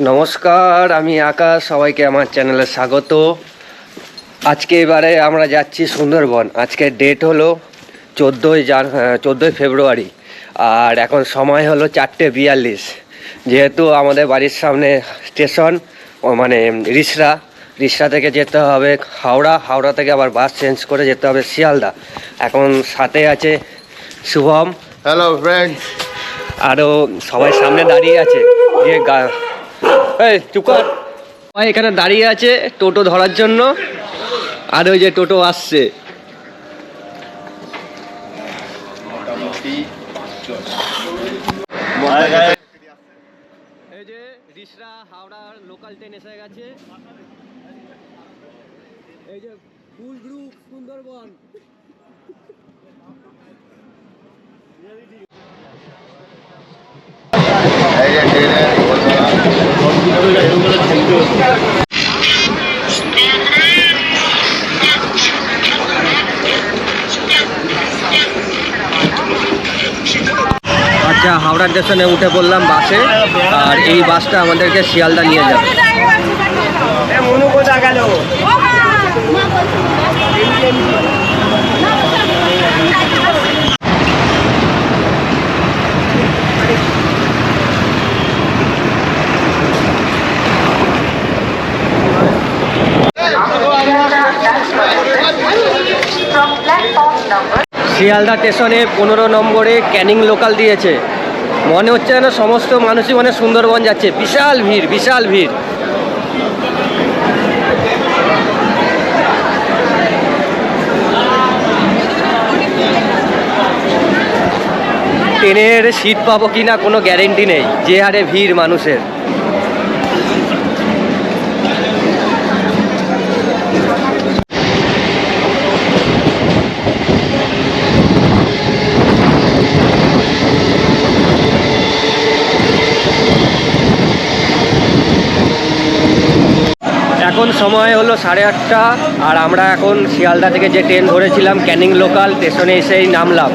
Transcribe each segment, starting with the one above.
নমস্কার আমি আকাশ সবাইকে আমার চ্যানেলে স্বাগত। আজকে এবারে আমরা যাচ্ছি সুন্দরবন। আজকের ডেট হলো চোদ্দোই জান চোদ্দোই ফেব্রুয়ারি। আর এখন সময় হলো চারটে বিয়াল্লিশ। যেহেতু আমাদের বাড়ির সামনে স্টেশন মানে রিসরা রিসরা থেকে যেতে হবে হাওড়া হাওড়া থেকে আবার বাস চেঞ্জ করে যেতে হবে শিয়ালদা। এখন সাথে আছে শুভম। হ্যালো ফ্রেন্ড আরও সবাই সামনে দাঁড়িয়ে আছে। যে গা এই, চুপ কর। এখানে দাঁড়িয়ে আছে টোটো ধরার জন্য। আর ওই যে টোটো আসছে। এই যে রিসরা হাওড়ার লোকাল ট্রেন এসে গেছে। এই যে ফুল গ্রুপ সুন্দরবন এই যে ট্রেনে আচ্ছা হাওড়া স্টেশনে উঠে পড়লাম বাসে আর এই বাসটা আমাদেরকে শিয়ালদা নিয়ে যাবে। from শিয়ালদা স্টেশনে পনেরো নম্বরে ক্যানিং লোকাল দিয়েছে। মনে হচ্ছে যেন সমস্ত মানুষই মানে সুন্দরবন যাচ্ছে। বিশাল ভিড় বিশাল ভিড়। ট্রেনের সিট পাবো কি না কোনো গ্যারেন্টি নেই। যে হারে ভিড় মানুষের। এখন সময় হলো সাড়ে আটটা আর আমরা এখন শিয়ালদা থেকে যে ট্রেন ধরেছিলাম ক্যানিং লোকাল স্টেশনে এসেই নামলাম।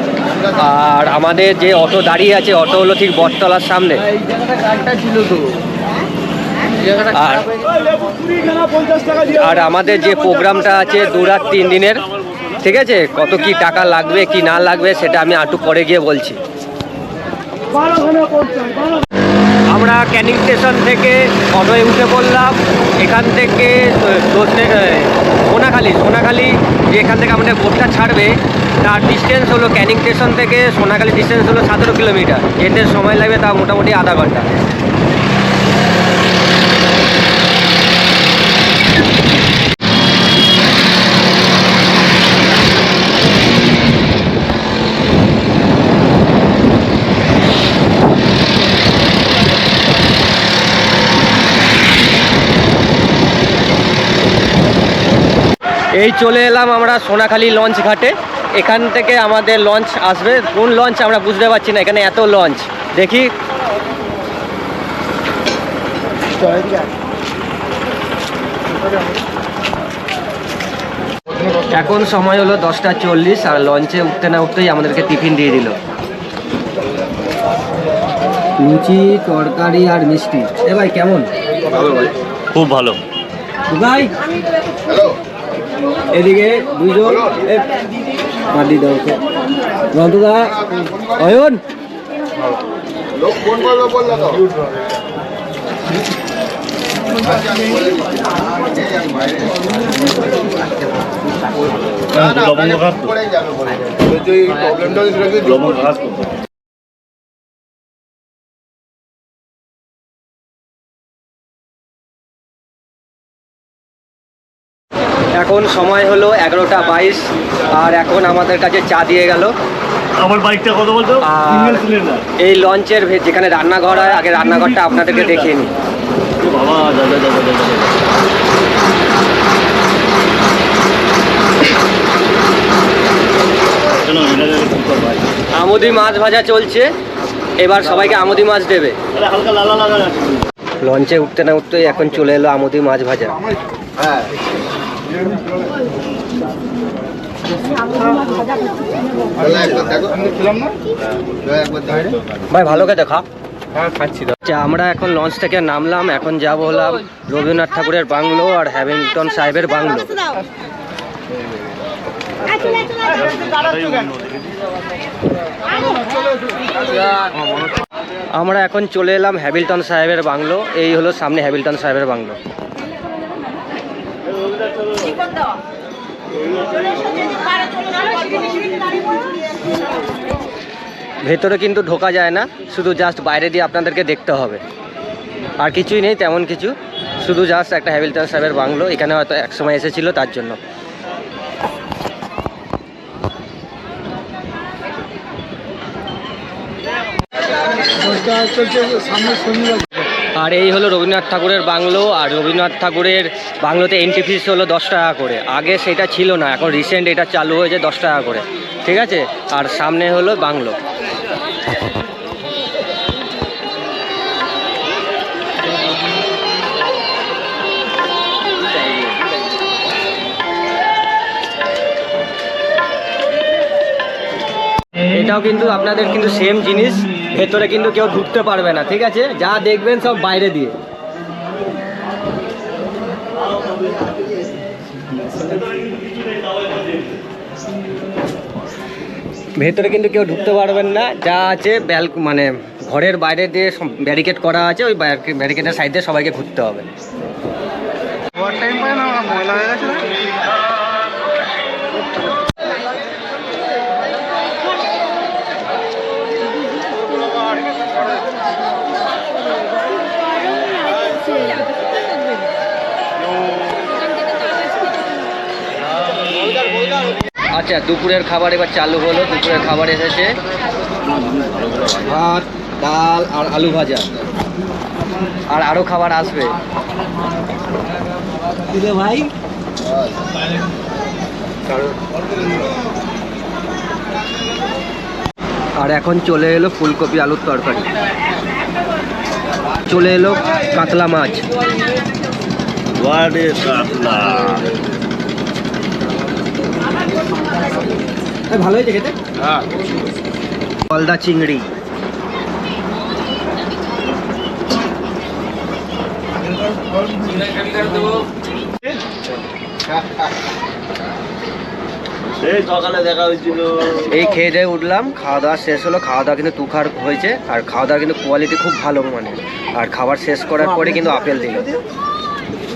আর আমাদের যে অটো দাঁড়িয়ে আছে, অটো হলো ঠিক বটতলার সামনে। আর আর আমাদের যে প্রোগ্রামটা আছে দু রাত তিন দিনের, ঠিক আছে? কত কি টাকা লাগবে, কি না লাগবে, সেটা আমি আটু পরে গিয়ে বলছি। আমরা ক্যানিং স্টেশন থেকে অটোয় উঠে পড়লাম। এখান থেকে সোনাখালি সোনাখালি যে এখান থেকে আমাদের বোটটা ছাড়বে, তার ডিস্টেন্স হলো ক্যানিং স্টেশন থেকে সোনাখালি ডিস্টেন্স হলো সতেরো কিলোমিটার। যেতে সময় লাগবে তা মোটামুটি আধা ঘণ্টা। এই চলে এলাম আমরা সোনাখালি লঞ্চ ঘাটে। এখান থেকে আমাদের লঞ্চ আসবে। কোন লঞ্চ আমরা বুঝতে পারছি না এখানে এত লঞ্চ। দেখি। এখন সময় হলো দশটা চল্লিশ আর লঞ্চে উঠতে না উঠতেই আমাদেরকে টিফিন দিয়ে দিল। লুচি তরকারি আর মিষ্টি। এ ভাই কেমন? খুব ভালো। ভাই হ্যালো এদিকে দুইজন। এ, মাটি দাও রন্তদা অয়ন। বলল তো। না, না, লবঙ্গ খাস এখন সময় হলো এগারোটা বাইশ আর এখন আমাদের কাছে চা দিয়ে গেল। আমার বাইকটা কত বলতো? আর- এই লঞ্চের যেখানে রান্নাঘর হয় আগে রান্নাঘরটা আপনাদেরকে দেখিয়ে নিই। বাবা আমুদি মাছ ভাজা চলছে এবার সবাইকে আমুদি মাছ দেবে। আরে হালকা লালা লাগা আছে। লঞ্চে উঠতে না উঠতেই এখন চলে এলো আমুদি মাছ ভাজা। হ্যাঁ। দেখো। দেখো। ভাই, ভালো খেতে খা খাচ্ছি তো আচ্ছা আমরা এখন লঞ্চ থেকে নামলাম, এখন যাব হলাম রবীন্দ্রনাথ ঠাকুরের বাংলো আর হ্যামিল্টন সাহেবের বাংলো আমরা এখন চলে এলাম হ্যামিল্টন সাহেবের বাংলো, এই হলো সামনে হ্যামিল্টন সাহেবের বাংলো ভেতরে কিন্তু ঢোকা যায় না শুধু জাস্ট বাইরে দিয়ে আপনাদেরকে দেখতে হবে। আর কিছুই নেই তেমন কিছু। শুধু জাস্ট একটা হ্যামিল্টন সাহেবের বাংলো এখানে হয়তো একসময় এসেছিল তার জন্য। আর এই হলো রবীন্দ্রনাথ ঠাকুরের বাংলো, আর রবীন্দ্রনাথ ঠাকুরের বাংলোতে এন্ট্রি ফিস হলো দশ টাকা করে। আগে সেটা ছিল না, এখন রিসেন্ট এটা চালু হয়েছে দশ টাকা করে। ঠিক আছে? আর সামনে হলো বাংলো। এটাও কিন্তু আপনাদের কিন্তু সেম জিনিস। ভেতরে কিন্তু কেউ ঢুকতে পারবে না, ঠিক আছে? যা দেখবেন সব বাইরে দিয়ে। ভেতরে কিন্তু কেউ ঢুকতে পারবেন না, যা আছে ব্যাল মানে ঘরের বাইরে দিয়ে ব্যারিকেড করা আছে, ওই ব্যারিকেডের সাইডে সবাইকে ঘুরতে হবে। আচ্ছা দুপুরের খাবার এবার চালু হলো। দুপুরের খাবার এসেছে। ভাত ডাল আর আলু ভাজা। আর আরও খাবার আসবে। ভাই? আর এখন চলে এলো ফুলকপি আলুর তরকারি। চলে এলো কাতলা মাছ। ওয়ার্ডে কাতলা এই ভালো হয়েছে খেতে হ্যাঁ। গলদা চিংড়ি। এই খেয়ে দিয়ে উঠলাম খাওয়া দাওয়া শেষ হলো খাওয়া দাওয়া কিন্তু তুখার হয়েছে আর খাওয়া দাওয়া কিন্তু কোয়ালিটি খুব ভালো মানে আর খাবার শেষ করার পরে কিন্তু আপেল দিল।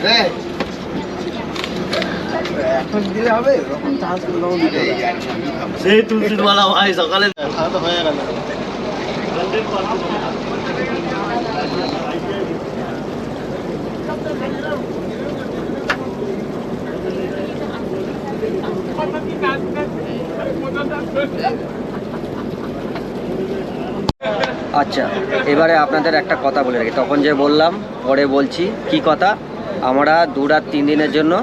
হ্যাঁ। এখন দিলে হবে যখন চার্জ তখন দিতে সেই তুলসীর মালা ভাই সকালে খাওয়া তো হয়ে গেল। আচ্ছা এবারে আপনাদের একটা কথা বলে রাখি। তখন যে বললাম পরে বলছি কি কথা? আমরা দু রাত তিন দিনের জন্য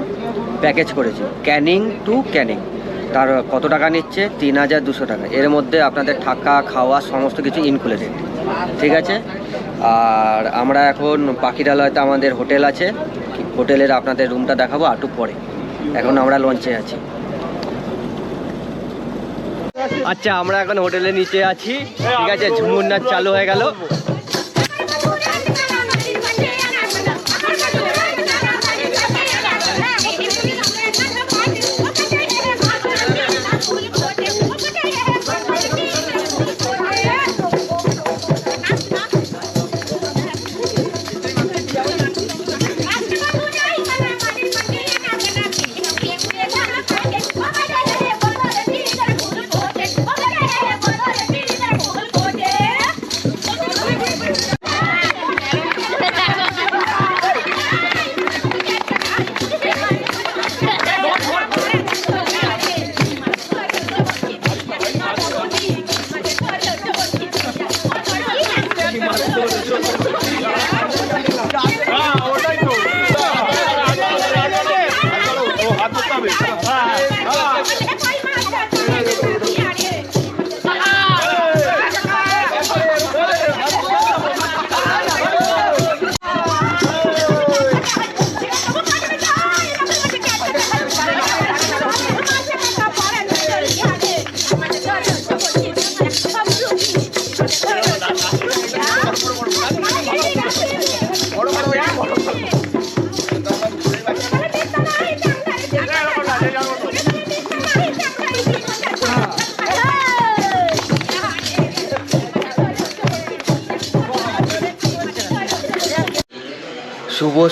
প্যাকেজ করেছি। ক্যানিং টু ক্যানিং তার কত টাকা নিচ্ছে? তিন হাজার দুশো টাকা। এর মধ্যে আপনাদের থাকা, খাওয়া, সমস্ত কিছু ইনক্লুডেড ঠিক আছে? আর আমরা এখন পাখিরালয়তে আমাদের হোটেল আছে। হোটেলের আপনাদের রুমটা দেখাবো আটু পরে। এখন আমরা লঞ্চে আছি। আচ্ছা আমরা এখন হোটেলের নিচে আছি। ঠিক আছে? ঝুমুর নাচ চালু হয়ে গেল।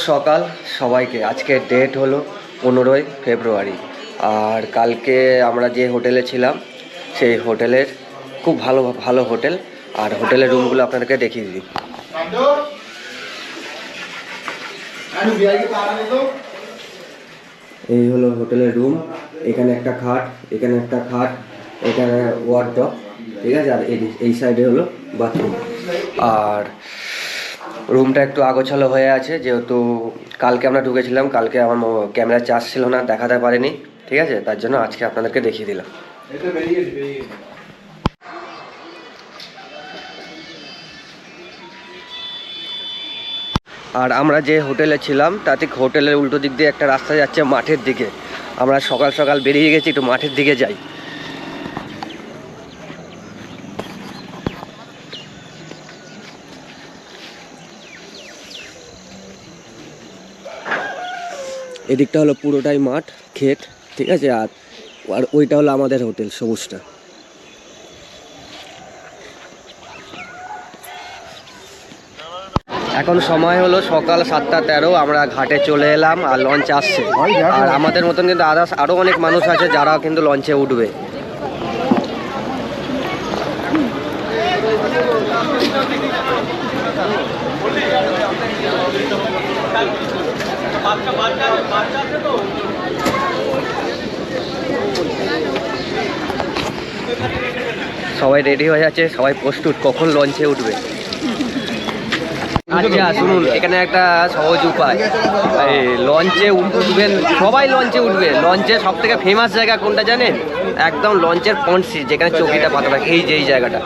সকাল, সবাইকে। আজকে ডেট হলো পনেরোই ফেব্রুয়ারি। আর কালকে আমরা যে হোটেলে ছিলাম, সেই হোটেলের খুব ভালো ভালো হোটেল। আর হোটেলের রুমগুলো আপনাদেরকে দেখিয়ে দিই। এই হলো হোটেলের রুম এখানে একটা খাট, এখানে একটা খাট, এখানে ওয়ার্ড্রপ ঠিক আছে? আর এই সাইডে হলো বাথরুম আর রুমটা একটু আগোছালো হয়ে আছে যেহেতু কালকে আমরা ঢুকেছিলাম কালকে আমার ক্যামেরা চার্জ ছিল না দেখাতে পারিনি ঠিক আছে? তার জন্য আজকে আপনাদেরকে দেখিয়ে দিলাম। আর আমরা যে হোটেলে ছিলাম তাতে হোটেলের উল্টো দিক দিয়ে একটা রাস্তা যাচ্ছে মাঠের দিকে। আমরা সকাল সকাল বেরিয়ে গেছি একটু মাঠের দিকে যাই। এদিকটা হলো পুরোটাই মাঠ ক্ষেত ঠিক আছে? আর আর ওইটা হলো আমাদের হোটেল সবুজটা। এখন সময় হলো সকাল সাতটা তেরো আমরা ঘাটে চলে এলাম আর লঞ্চ আসছে। আর আমাদের মতন কিন্তু আদার্স আরও অনেক মানুষ আছে যারা কিন্তু লঞ্চে উঠবে। সবাই রেডি হয়ে যাচ্ছে সবাই প্রস্তুত কখন লঞ্চে উঠবে? আচ্ছা শুনুন এখানে একটা সহজ উপায়। লঞ্চে উঠবেন সবাই লঞ্চে উঠবে। লঞ্চে সব থেকে ফেমাস জায়গা কোনটা জানেন? একদম লঞ্চের সিট যেখানে চৌকিটা পাতা থাকে এই যে এই জায়গাটা।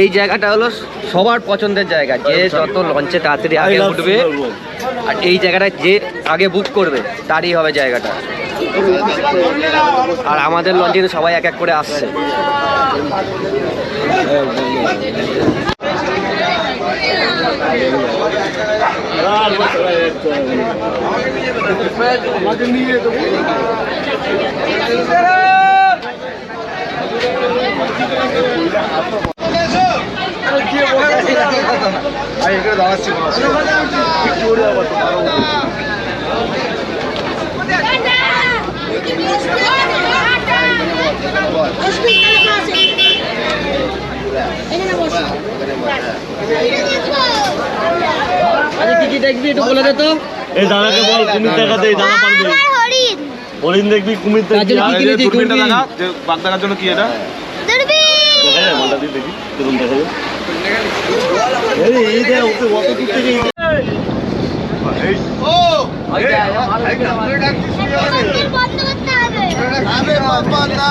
এই জায়গাটা হলো সবার পছন্দের জায়গা। যে যত লঞ্চে তাড়াতাড়ি আগে উঠবে আর এই জায়গাটা যে আগে বুক করবে তারই হবে জায়গাটা। আর আমাদের লঞ্চে কিন্তু সবাই এক এক করে আসছে। আচ্ছা কি কি দেখবি একটু বলে দে তো এই দাদাকে বল কুমির দেখাতে এই দাদা পারবে হরিণ হরিণ দেখবি কুমির দেখবি জন্য কি কিনেছি দূরবীন দেখা যায় মালটা দিয়ে দেখি কীরকম দেখা যায় এই এই দেখ ওকে অত দূর থেকে এই- বন্ধ করতে হবে আবে বাবা না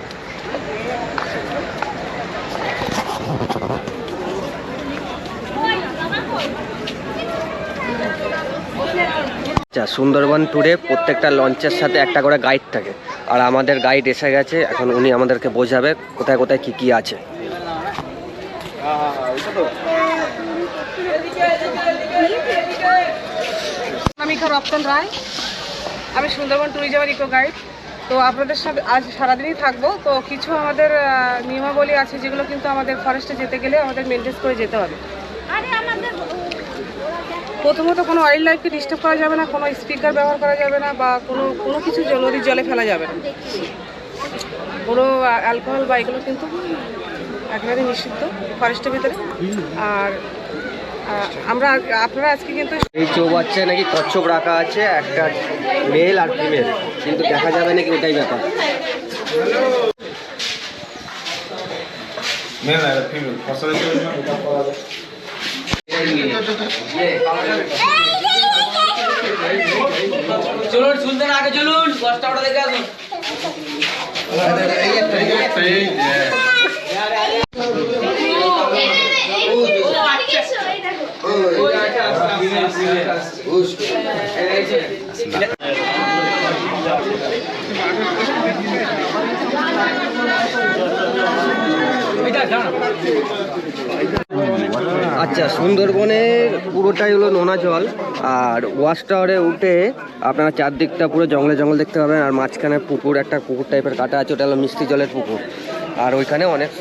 আচ্ছা সুন্দরবন ট্যুরে প্রত্যেকটা লঞ্চের সাথে একটা করে গাইড থাকে। আর আমাদের গাইড এসে গেছে, এখন উনি আমাদেরকে বোঝাবে কোথায় কোথায় কি কি আছে। অনামিকা রপ্তন রায়। আমি সুন্দরবন ট্যুরিজমের ইকো গাইড তো আপনাদের সাথে আজ সারাদিনই থাকব। তো কিছু আমাদের নিয়মাবলী আছে যেগুলো কিন্তু আমাদের ফরেস্টে যেতে গেলে আমাদের মেনটেন করে যেতে হবে। প্রথমত কোনো ওয়াইল্ড লাইফকে ডিস্টার্ব করা যাবে না কোনো স্পিকার ব্যবহার করা যাবে না বা কোনো কোনো কিছু নদীর জলে ফেলা যাবে না। কোনো অ্যালকোহল বা এগুলো কিন্তু একেবারে নিষিদ্ধ ফরেস্টের ভিতরে। আর আমরা আপনারা আজকে কিন্তু এই চৌবাচ্চায় নাকি কচ্ছপ রাখা আছে একটা মেল আর ফিমেল কিন্তু দেখা যাবে নাকি ওটাই ব্যাপার। চলুন সুন্দর আগে চলুন দশটা ওটা দেখে আসুন আচ্ছা সুন্দরবনের পুরোটাই হলো নোনা জল, আর ওয়াশ টাওয়ারে উঠে আপনারা চারদিকটা পুরো জঙ্গলে জঙ্গল দেখতে পাবেন, আর মাঝখানে পুকুর, একটা পুকুর টাইপের কাটা আছে, ওটা হলো মিষ্টি জলের পুকুর। আর ওইখানে অনেক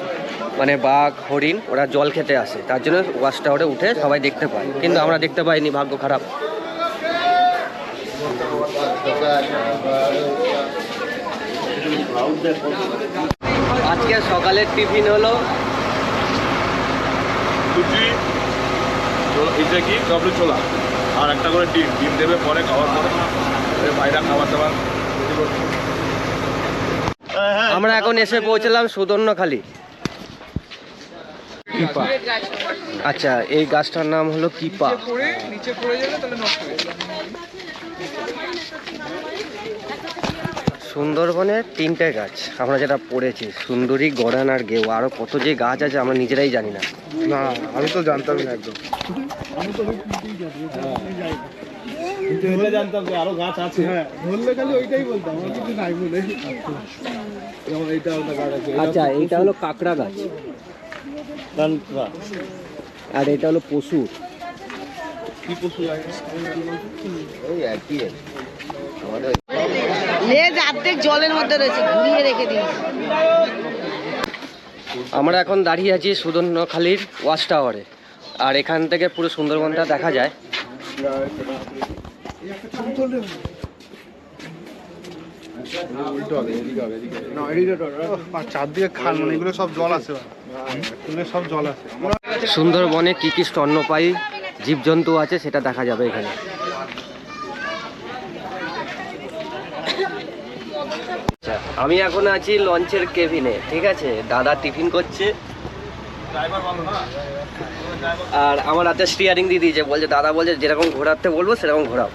মানে বাঘ, হরিণ, ওরা জল খেতে আসে, তার জন্য ওয়াশ টাওয়ারে উঠে সবাই দেখতে পায়, কিন্তু আমরা দেখতে পাইনি, ভাগ্য খারাপ। আজকে সকালের টিফিন হলো লুচি এটা কি কাবলি ছোলা আর একটা করে ডিম। ডিম দেবে পরে খাওয়ার পরে বাইরা খাবার দাবার আমরা এখন এসে পৌঁছলাম সুদর্ণখালি কিপা। আচ্ছা এই গাছটার নাম হলো কিপা। সুন্দরবনের তিনটে গাছ। আমরা যেটা পড়েছি সুন্দরী গড়ান আর গেউ। আরও কত যে গাছ আছে আমরা নিজেরাই জানি না। না আমি তো জানতামই না একদম। জানতাম যে আরও গাছ আছে হ্যাঁ বললে খালি ওইটাই বলতাম কিছু নাই বলে। এইটা একটা গাছ আছে আচ্ছা এইটা হলো কাঁকড়া গাছ। আর এটা হলো পশু। কি পশু ওই একই আমাদের লেজ অর্ধেক জলের মধ্যে রয়েছে ঘুরিয়ে রেখে দিয়েছে আমরা এখন দাঁড়িয়ে আছি সুদর্ণখালির ওয়াচ টাওয়ারে। আর এখান থেকে পুরো সুন্দরবনটা দেখা যায়। মানে এগুলো সব জল আছে এগুলো সব জল আছে। সুন্দরবনে কী কী স্তন্যপায়ী জীবজন্তু আছে সেটা দেখা যাবে এখানে আচ্ছা, আমি এখন আছি লঞ্চের কেবিনে ঠিক আছে? দাদা টিফিন করছে। আর আমার হাতে স্টিয়ারিং দিয়ে দিয়েছে বলছে দাদা বলছে যেরকম ঘোরাতে বলব সেরকম ঘোরাও।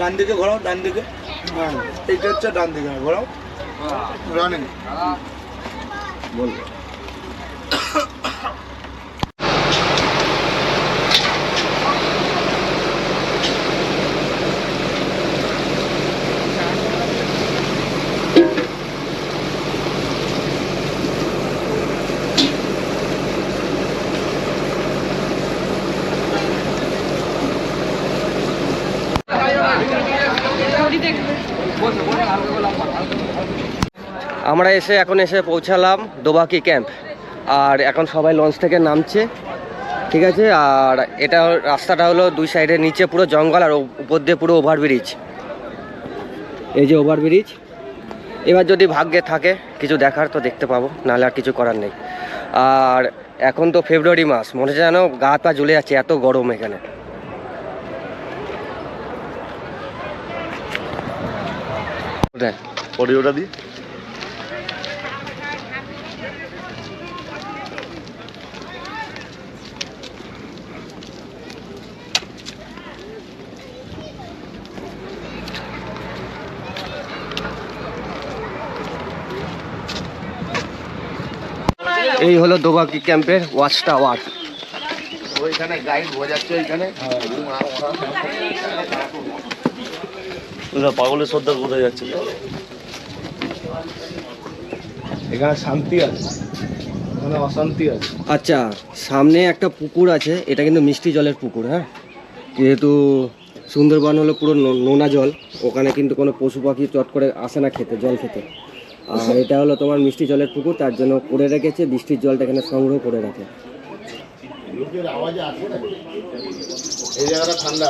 ডান দিকে ঘোরাও ডান দিকে। এইটা হচ্ছে ডান দিকে ঘোরাও। রানিং আমরা এসে এখন এসে পৌঁছালাম দোবাকি ক্যাম্প। আর এখন সবাই লঞ্চ থেকে নামছে, ঠিক আছে? আর এটা রাস্তাটা হলো দুই সাইডের নিচে পুরো জঙ্গল আর উপর দিয়ে পুরো ওভারব্রিজ এই যে ওভারব্রিজ এবার যদি ভাগ্যে থাকে কিছু দেখার তো দেখতে পাবো, নাহলে আর কিছু করার নেই। আর এখন তো ফেব্রুয়ারি মাস, মনে হচ্ছে যেন গা পা জ্বলে যাচ্ছে, এত গরম এখানে। দেখ অডিওটা দি। এই হলো দোবাকি ক্যাম্পের ওয়াচ টাওয়ার ওইখানে গাইড বোঝাচ্ছে ওইখানে। পাগলের সর্দার কোথায় যাচ্ছে। এখানে শান্তি আছে। এখানে অশান্তি আছে। আচ্ছা সামনে একটা পুকুর আছে এটা কিন্তু মিষ্টি জলের পুকুর হ্যাঁ? যেহেতু সুন্দরবন হলো পুরো নোনা জল ওখানে কিন্তু কোনো পশু পাখি চট করে আসে না খেতে জল খেতে। আর এটা হলো তোমার মিষ্টি জলের পুকুর, তার জন্য করে রেখেছে, বৃষ্টির জলটা এখানে সংগ্রহ করে রাখে। এই জায়গাটা ঠান্ডা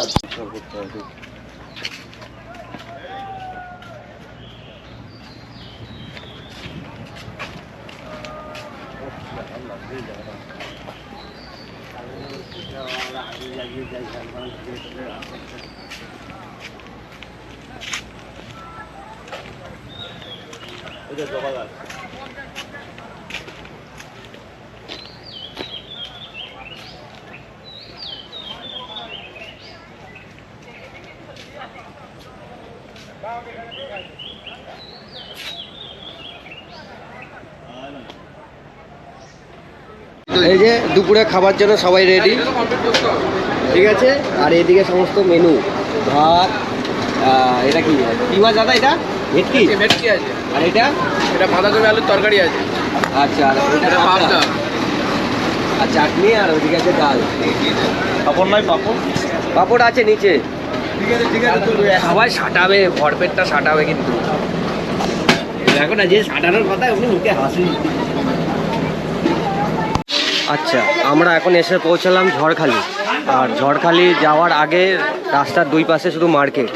দুপুরে খাবার জন্য সবাই রেডি ঠিক আছে? আর এদিকে সমস্ত মেনু ভাত এটা কি? কি মাছ দাদা এটা? ভেটকি? ভেটকি আছে। আর এটা? এটা বাঁধাকপি আলুর তরকারি আছে। আচ্ছা আর ওইটা এটা। পাবদা। আর চাটনি আর ওইদিকে আছে ডাল। পাপড় নয় পাপড়? পাপড় আছে নিচে। ঠিক আছে ঠিক আছে সবাই সাটাবে ভরপেটটা সাটাবে কিন্তু। দেখো না যে সাটানোর কথা উনি মুখে হাসি। আচ্ছা আমরা এখন এসে পৌঁছালাম ঝড়খালি। আর ঝড়খালি যাওয়ার আগে রাস্তার দুই পাশে শুধু মার্কেট।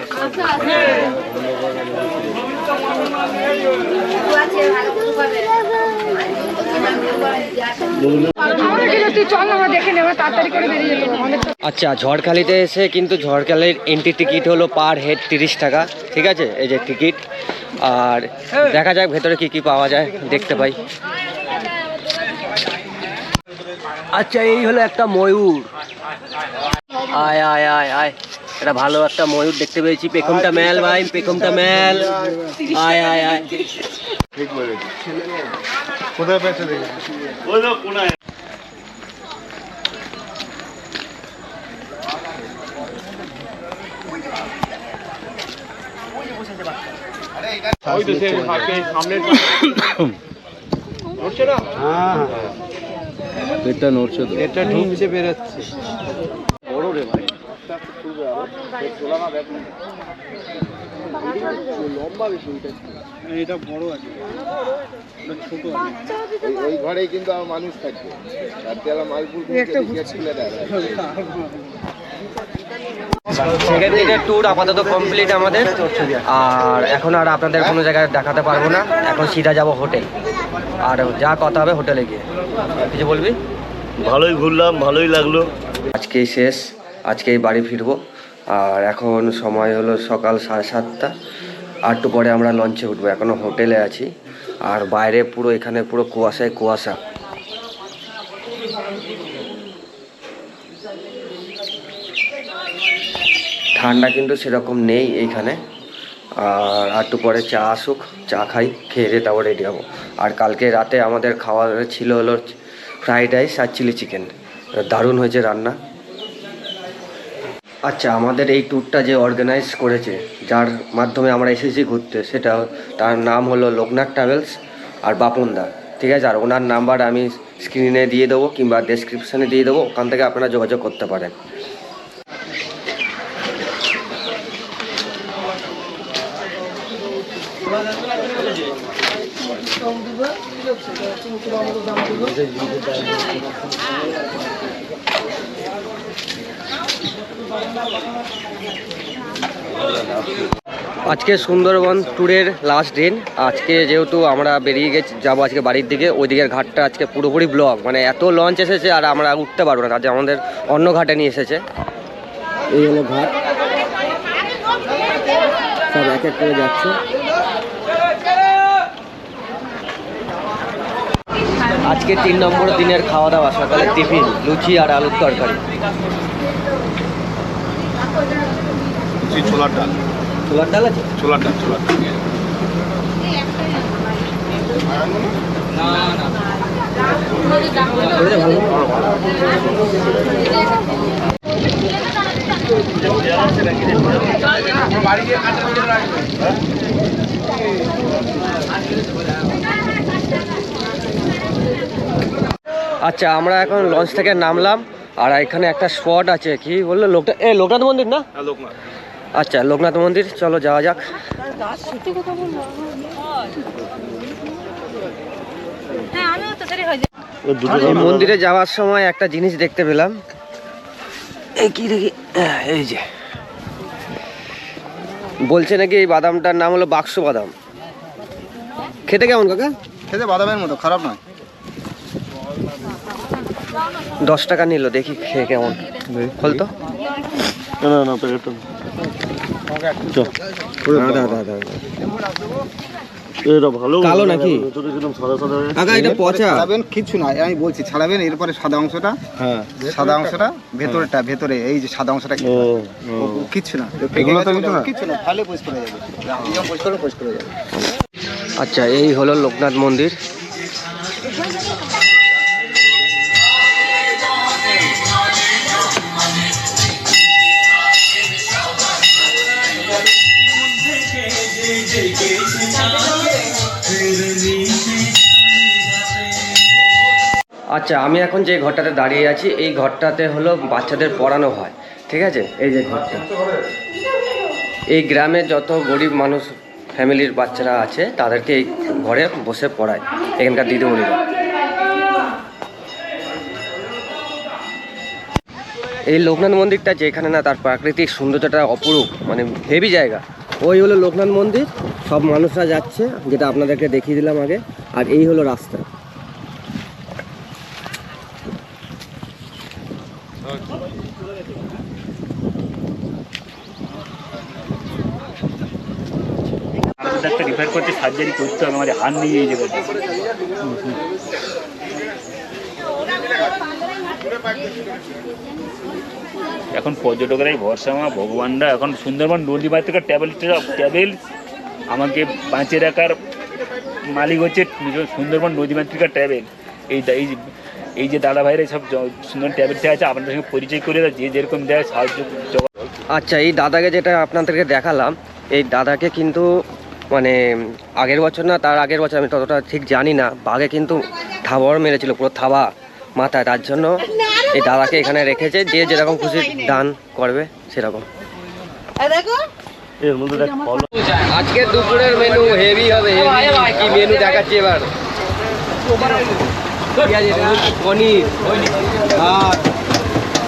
আচ্ছা ঝড়খালিতে এসে কিন্তু ঝড়খালির এন্ট্রি টিকিট হলো পার হেড তিরিশ টাকা, ঠিক আছে? এই যে টিকিট আর দেখা যাক ভেতরে কি কি পাওয়া যায়, দেখতে পাই। আচ্ছা এই হলো একটা ময়ূর। আয় আয় আয় আয়। এটা ভালো একটা ময়ূর দেখতে পেয়েছি। পেখমটা মেল ভাই পেখমটা মেল আয় আয় আয়। ঠিক কোথায় পেয়েছে দেখি ওই তো কোনায় ওই তো সে সামনে নড়ছে না এটা নড়ছে তো। এটা ঢুকছে বেরোচ্ছে। এটা বড় আছে। এটা ছোট আছে। ওই ঘরেই কিন্তু আমার মানুষ থাকবে। রাত্রিবেলা মালপুর খুলে দেয়। সেকেন্ড দিনের ট্যুর আপাতত কমপ্লিট আমাদের। আর এখন আর আপনাদের কোনো জায়গায় দেখাতে পারব না। এখন সিধা যাব হোটেল আর যা কথা হবে হোটেলে গিয়ে। কিছু বলবি? ভালোই ঘুরলাম, ভালোই লাগল। আজকেই শেষ, আজকেই বাড়ি ফিরবো। আর এখন সময় হলো সকাল সাড়ে সাতটা। আর একটু পরে আমরা লঞ্চে উঠবো। এখনও হোটেলে আছি। আর বাইরে পুরো এখানে পুরো কুয়াশায় কুয়াশা। ঠান্ডা কিন্তু সেরকম নেই এইখানে। আর একটু পরে চা আসুক, চা খাই, খেয়ে দিয়ে তারপর রেডি হব। আর কালকে রাতে আমাদের খাওয়া ছিল হলো ফ্রাইড রাইস আর চিলি চিকেন দারুণ হয়েছে রান্না। আচ্ছা আমাদের এই ট্যুরটা যে অর্গানাইজ করেছে, যার মাধ্যমে আমরা এসেছি ঘুরতে, সেটা তার নাম হলো লোকনাথ ট্রাভেলস আর বাপনদা। ঠিক আছে? আর ওনার নাম্বার আমি স্ক্রিনে দিয়ে দেবো কিংবা ডেসক্রিপশানে দিয়ে দেবো, ওখান থেকে আপনারা যোগাযোগ করতে পারেন। আজকে সুন্দরবন ট্যুরের লাস্ট দিন। আজকে যেহেতু আমরা বেরিয়ে গেছি, যাব আজকে বাড়ির দিকে ওই দিকের ঘাটটা আজকে পুরোপুরি ব্লক মানে এত লঞ্চ এসেছে আর আমরা উঠতে পারব না, তাতে আমাদের অন্য ঘাটে নিয়ে এসেছে। এই হলো ঘাট। সব এক এক করে যাচ্ছে। আজকে তিন নম্বর দিনের খাওয়া দাওয়া সকালে টিফিন লুচি আর আলুর তরকারি। ছোলার ডাল। ছোলার ডাল আছে? ছোলার ডাল ছোলার ডাল। আচ্ছা আমরা এখন লঞ্চ থেকে নামলাম আর এখানে একটা স্পট আছে কি বলল লোকটা? এ লোকনাথ মন্দির না? হ্যাঁ আচ্ছা লোকনাথ মন্দির চলো যাওয়া যাক। মন্দিরে যাওয়ার সময় একটা জিনিস দেখতে পেলাম। এই কি দেখি? এই যে। বলছে নাকি এই বাদামটার নাম হলো বাক্স বাদাম। খেতে কেমন কাকা? খেতে বাদামের মতো খারাপ নয়। দশ টাকা নিল দেখি খেয়ে কেমন। বলতো না না প্যাকেটটা কালো নাকি? কাকা এটা পচা। ছাড়াবেন না আমি বলছি ছাড়াবেন এরপরে সাদা অংশটা। হ্যাঁ। সাদা অংশটা ভেতরটা ভেতরে এই যে সাদা অংশটা। না। এগুলো তো কিছু না? কিচ্ছু পরিষ্কার হয়ে যাবে পরিষ্কার পরিষ্কার হয়ে যাবে আচ্ছা এই হলো লোকনাথ মন্দির। আচ্ছা আমি এখন যে ঘরটাতে দাঁড়িয়ে আছি, এই ঘরটাতে হলো বাচ্চাদের পড়ানো হয়, ঠিক আছে? এই যে ঘরটা। এই গ্রামে যত গরিব মানুষ, ফ্যামিলির বাচ্চারা আছে, তাদেরকে এই ঘরে বসে পড়ায়, এখানকার দিদিমণিরা। এই লোকনাথ মন্দিরটা যেখানে না, তার প্রাকৃতিক সৌন্দর্যটা অপরূপ মানে হেভি জায়গা। ওই হলো লোকনাথ মন্দির, সব মানুষরা যাচ্ছে, যেটা আপনাদেরকে দেখিয়ে দিলাম আগে, আর এই হলো রাস্তা। একটা রিপেয়ার করতে সার্জারি করতে হবে আমাদের হাত নিয়ে জায়গাটা এখন পর্যটকরাই ভরসা আমার ভগবানরা। এখন সুন্দরবন নদী বাড়ি থেকে ট্যাবেল ট্যাবেল আমাকে বাঁচে রাখার মালিক হচ্ছে সুন্দরবন নদী মাতৃকা ট্যাবেল এই এই এই যে দাদা ভাইরা সব সুন্দর ট্যাবেলটা আছে আপনাদের সঙ্গে পরিচয় করে যে যেরকম দেয়, সাহায্য আচ্ছা এই দাদাকে যেটা আপনাদেরকে দেখালাম, এই দাদাকে কিন্তু মানে আগের বছর না তার আগের বছর আমি ততটা ঠিক জানি না। বাঘে কিন্তু থাবর মেরেছিল পুরো থাবা মাথায়। তার জন্য এই দাদাকে এখানে রেখেছে যে যেরকম খুশি দান করবে সেরকম। আজকে দুপুরের মেনু হেভি হবে হেভি কি মেনু দেখাচ্ছি এবার? পনির।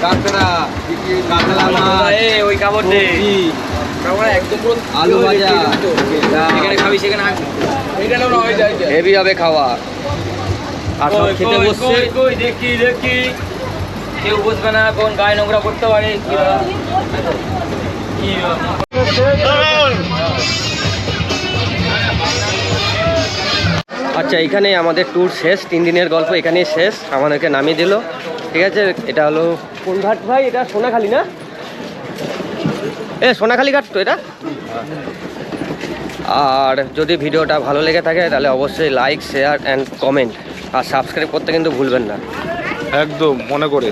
কাঁকড়া। কাতলা মাছ। ওই কাপড় আলু ভাজা এখানে খাবি সেখানে হেভি হবে খাওয়া। আর সব খেতে বসছে। দেখি দেখি। কেউ বুঝবে না কোন গায়ে নোংরা করতে পারে আচ্ছা এখানে আমাদের ট্যুর শেষ তিন দিনের গল্প এখানেই শেষ আমাদেরকে নামিয়ে দিল। ঠিক আছে এটা হলো কোন ঘাট ভাই? এটা সোনাখালি না? এ, সোনাখালি ঘাট তো এটা? আর যদি ভিডিওটা ভালো লেগে থাকে, তাহলে অবশ্যই লাইক শেয়ার অ্যান্ড কমেন্ট আর সাবস্ক্রাইব করতে কিন্তু ভুলবেন না। একদম, মনে করে।